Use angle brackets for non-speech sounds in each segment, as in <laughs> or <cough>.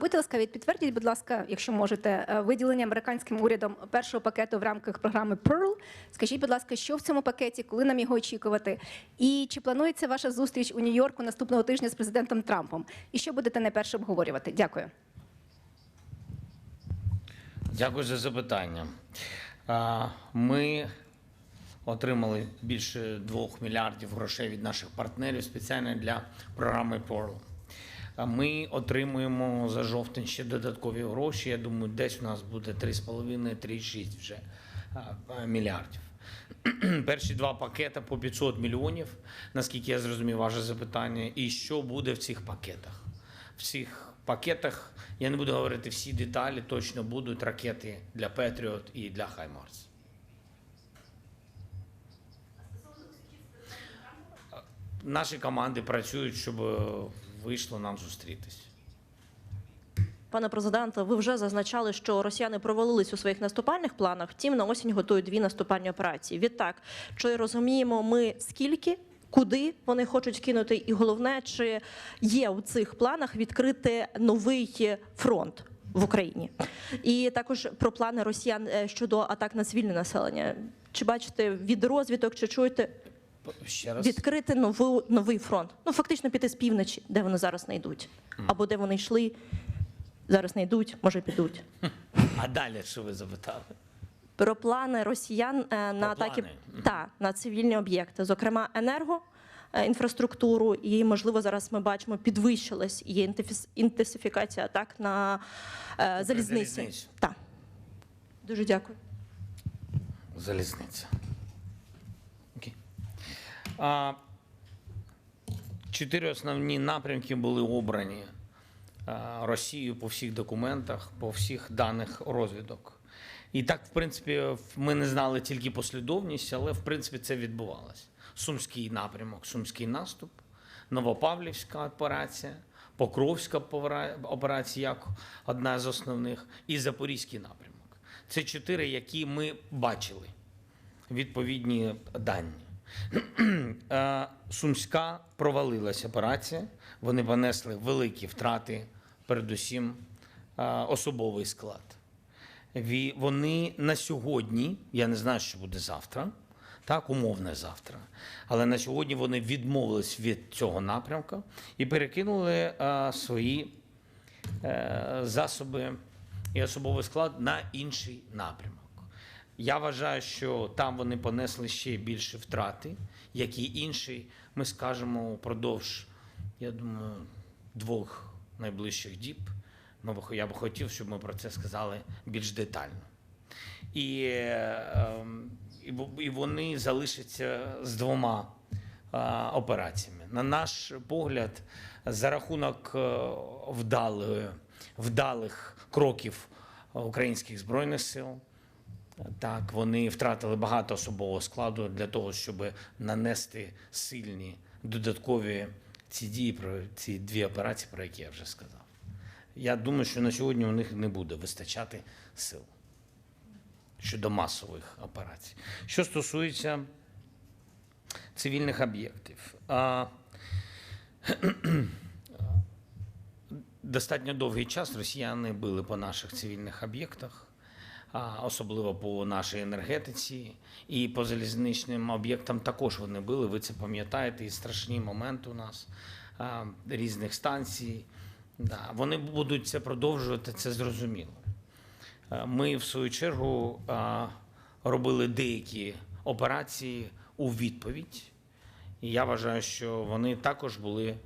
Будьте ласкаві, підтвердіть, будь ласка, якщо можете, е, виділення американським урядом першого пакету в рамках програми Pearl. Скажіть, будь ласка, що в цьому пакеті, коли нам його очікувати? І чи планується ваша зустріч у Нью-Йорку наступного тижня з президентом Трампом? І що будете найперше обговорювати? Дякую. Дякую за запитання. Ми отримали більше 2 мільярдів грошей від наших партнерів спеціально для програми Pearl. Ми отримуємо за жовтень ще додаткові гроші. Я думаю, десь у нас буде 3,5-3,6 вже мільярдів. <clears throat> Перші два пакети по 500 мільйонів, наскільки я зрозумів ваше запитання, і що буде в цих пакетах? В цих пакетах я не буду говорити всі деталі, точно будуть ракети для Петріот і для Хаймарс. Наші команди працюють, щоб е, вийшло нам зустрітись. Пане президенте, ви вже зазначали, що росіяни провалились у своїх наступальних планах. Втім, на осінь готують дві наступальні операції. Відтак, чи розуміємо ми скільки? Куди вони хочуть кинути, і головне, чи є у цих планах відкрити новий фронт в Україні? І також про плани росіян е, щодо атак на цивільне населення. Чи бачите від розвідок, чи чуєте Ще раз. відкрити нову, новий фронт? Ну фактично піти з півночі, де вони зараз не йдуть, або де вони йшли, зараз не йдуть, може підуть. <laughs> А далі що ви запитали? Про плани росіян е, на Про атаки плани? та на цивільні об'єкти, зокрема енерго. е, Інфраструктуру, і можливо зараз ми бачимо, підвищилась є інтенсифікація атак на е, залізниці. Так. Дуже дякую. Залізниця. Чотири основні напрямки були обрані Росією по всіх документах, по всіх даних розвідок. І так, в принципі, ми не знали тільки послідовність, але в принципі це відбувалося. Сумський напрямок, Сумський наступ, Новопавлівська операція, Покровська операція як одна з основних, і Запорізький напрямок. Це чотири, які ми бачили відповідні дані. Е, Сумська провалилася операція. Вони понесли великі втрати, передусім е, особовий склад. Вони на сьогодні, я не знаю, що буде завтра, так, умовне завтра. Але на сьогодні вони відмовились від цього напрямку і перекинули е, свої засоби і особовий склад на інший напрямок. Я вважаю, що там вони понесли ще більше втрати, як і інші, ми скажемо упродовж, я думаю, двох найближчих діб. Б- Я би хотів, щоб ми про це сказали більш детально. І, ем, і, вони залишаться з двома е, операціями. На наш погляд, за рахунок е, вдалої, вдалих кроків українських збройних сил. Так, вони втратили багато особового складу для того, щоб нанести сильні додаткові ці дії про ці дві операції, про які я вже сказав. Я думаю, що на сьогодні у них не буде вистачати сил щодо масових операцій. Що стосується цивільних об'єктів, <clears throat> достатньо довгий час росіяни били по наших цивільних об'єктах, особливо по нашій енергетиці, і по залізничним об'єктам також вони били. Ви це пам'ятаєте, і страшні моменти у нас різних станцій. Да, вони будуть це продовжувати, це зрозуміло. Ми, в свою чергу, робили деякі операції у відповідь. І я вважаю, що вони також були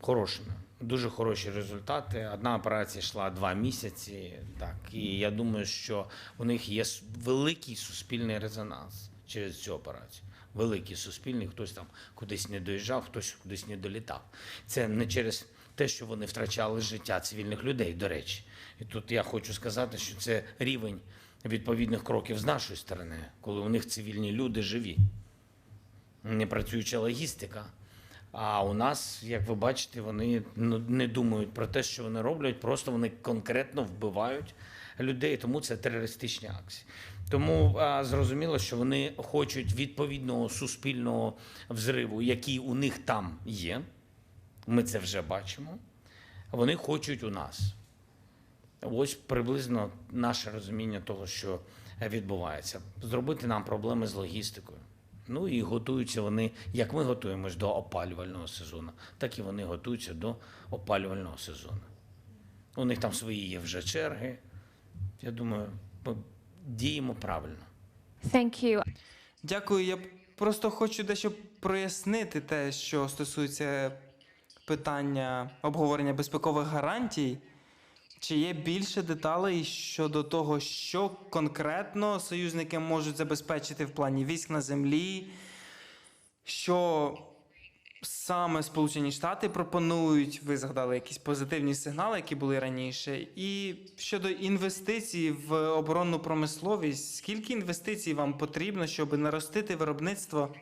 хорошими. Дуже хороші результати. Одна операція йшла два місяці. Так, і я думаю, що у них є великий суспільний резонанс через цю операцію. Великий суспільний, хтось там кудись не доїжджав, хтось кудись не долітав. Це не через те, що вони втрачали життя цивільних людей, до речі. І тут я хочу сказати, що це рівень відповідних кроків з нашої сторони, коли у них цивільні люди живі не працююча логістика. А у нас, як ви бачите, вони ну, не думають про те, що вони роблять, просто вони конкретно вбивають людей, тому це терористичні акції. Тому а, зрозуміло, що вони хочуть відповідного суспільного взриву, який у них там є. Ми це вже бачимо. вони хочуть у нас. Ось приблизно наше розуміння того, що відбувається. Зробити нам проблеми з логістикою. Ну і готуються вони, як ми готуємось до опалювального сезону, так і вони готуються до опалювального сезону. У них там свої є вже черги. Я думаю, ми діємо правильно. Thank you. Дякую. Я просто хочу дещо прояснити те, що стосується питання обговорення безпекових гарантій. Чи є більше деталей щодо того, що конкретно союзники можуть забезпечити в плані військ на землі, що саме Сполучені Штати пропонують, ви згадали якісь позитивні сигнали, які були раніше. І щодо інвестицій в оборонну промисловість, скільки інвестицій вам потрібно, щоб наростити виробництво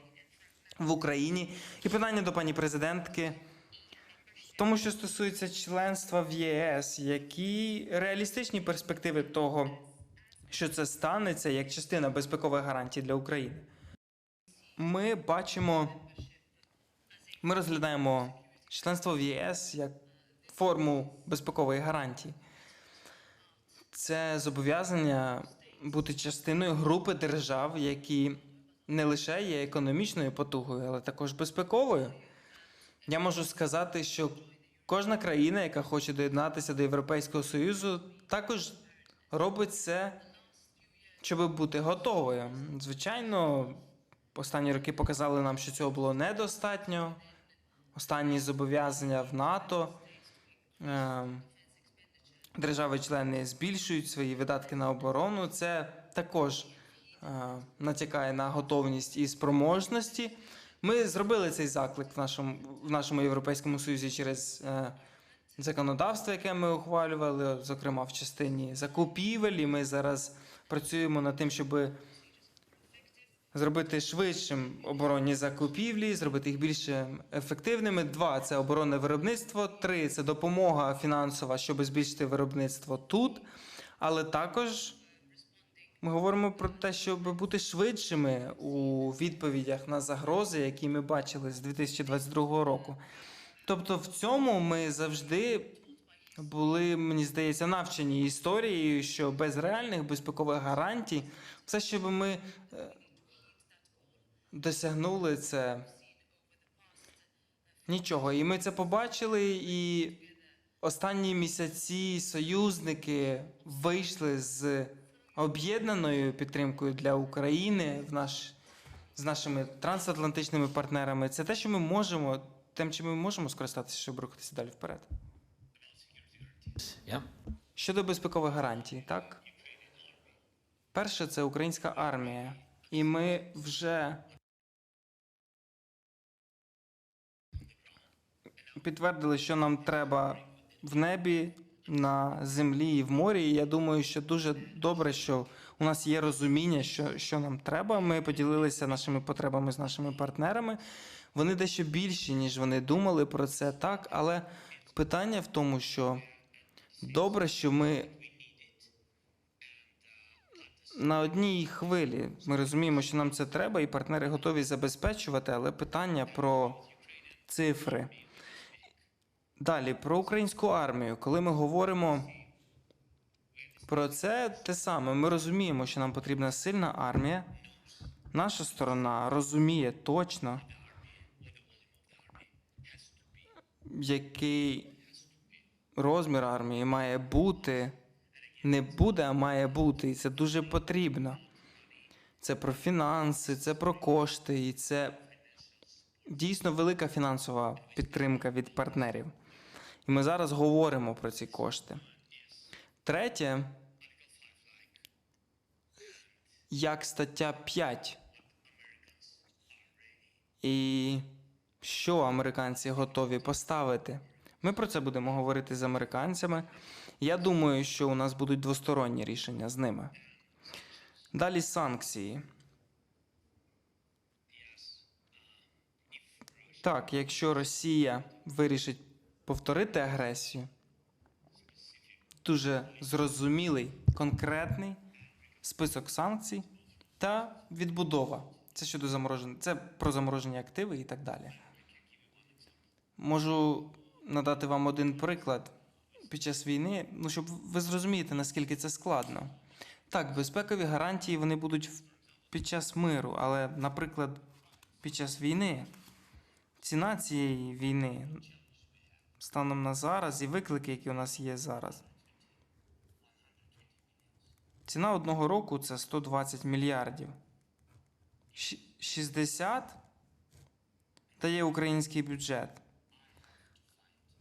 в Україні? І питання до пані президентки. Тому що стосується членства в ЄС, які реалістичні перспективи того, що це станеться як частина безпекових гарантій для України? Ми бачимо, ми розглядаємо членство в ЄС як форму безпекової гарантії. Це зобов'язання бути частиною групи держав, які не лише є економічною потугою, але також безпековою. Я можу сказати, що кожна країна, яка хоче доєднатися до Європейського Союзу, також робить це, щоб бути готовою. Звичайно, останні роки показали нам, що цього було недостатньо. Останні зобов'язання в НАТО. е, Держави-члени збільшують свої видатки на оборону. Це також е, натякає на готовність і спроможності. Ми зробили цей заклик в нашому, в нашому Європейському Союзі через е, законодавство, яке ми ухвалювали, зокрема в частині закупівель. І ми зараз працюємо над тим, щоб зробити швидшим оборонні закупівлі, зробити їх більш ефективними. Два це оборонне виробництво. Три це допомога фінансова, щоб збільшити виробництво тут. Але також ми говоримо про те, щоб бути швидшими у відповідях на загрози, які ми бачили з 2022 року. Тобто, в цьому ми завжди були, мені здається, навчені історією, що без реальних безпекових гарантій, все, що би ми е, досягнули, це нічого. І ми це побачили, і останні місяці союзники вийшли з об'єднаною підтримкою для України в наш, з нашими трансатлантичними партнерами. Це те, що ми можемо, тим, чим ми можемо скористатися, щоб рухатися далі вперед. Я? Щодо безпекових гарантій, так? Перше, це українська армія. І ми вже підтвердили, що нам треба в небі, на землі і в морі. І я думаю, що дуже добре, що у нас є розуміння, що, що нам треба. Ми поділилися нашими потребами з нашими партнерами. Вони дещо більші, ніж вони думали про це, так. Але питання в тому, що добре, що ми на одній хвилі. Ми розуміємо, що нам це треба, і партнери готові забезпечувати, але питання про цифри. Далі, про українську армію. Коли ми говоримо про це, те саме, ми розуміємо, що нам потрібна сильна армія. Наша сторона розуміє точно, який розмір армії має бути, не буде, а має бути. І це дуже потрібно. Це про фінанси, це про кошти, і це дійсно велика фінансова підтримка від партнерів. І ми зараз говоримо про ці кошти. Третє, як стаття 5. І що американці готові поставити? Ми про це будемо говорити з американцями. Я думаю, що у нас будуть двосторонні рішення з ними. Далі санкції. Так, якщо Росія вирішить повторити агресію, дуже зрозумілий, конкретний список санкцій та відбудова. Це щодо замороження, це про заморожені активи і так далі. Можу надати вам один приклад. під час війни, ну щоб ви зрозумієте, наскільки це складно. Так, безпекові гарантії вони будуть під час миру, але, наприклад, під час війни ціна цієї війни станом на зараз і виклики, які у нас є зараз. Ціна одного року це 120 мільярдів. Щ- 60 дає український бюджет.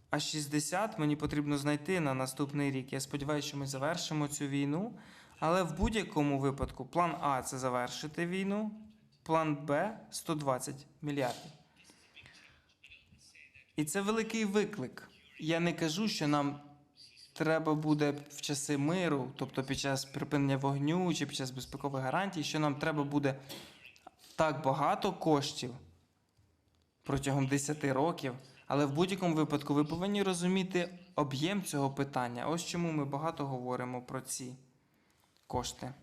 А 60 мені потрібно знайти на наступний рік. Я сподіваюся, що ми завершимо цю війну. Але в будь-якому випадку план А це завершити війну, план Б 120 мільярдів. І це великий виклик. Я не кажу, що нам треба буде в часи миру, тобто під час припинення вогню чи під час безпекових гарантій, що нам треба буде так багато коштів протягом 10 років. Але в будь-якому випадку ви повинні розуміти об'єм цього питання. Ось чому ми багато говоримо про ці кошти.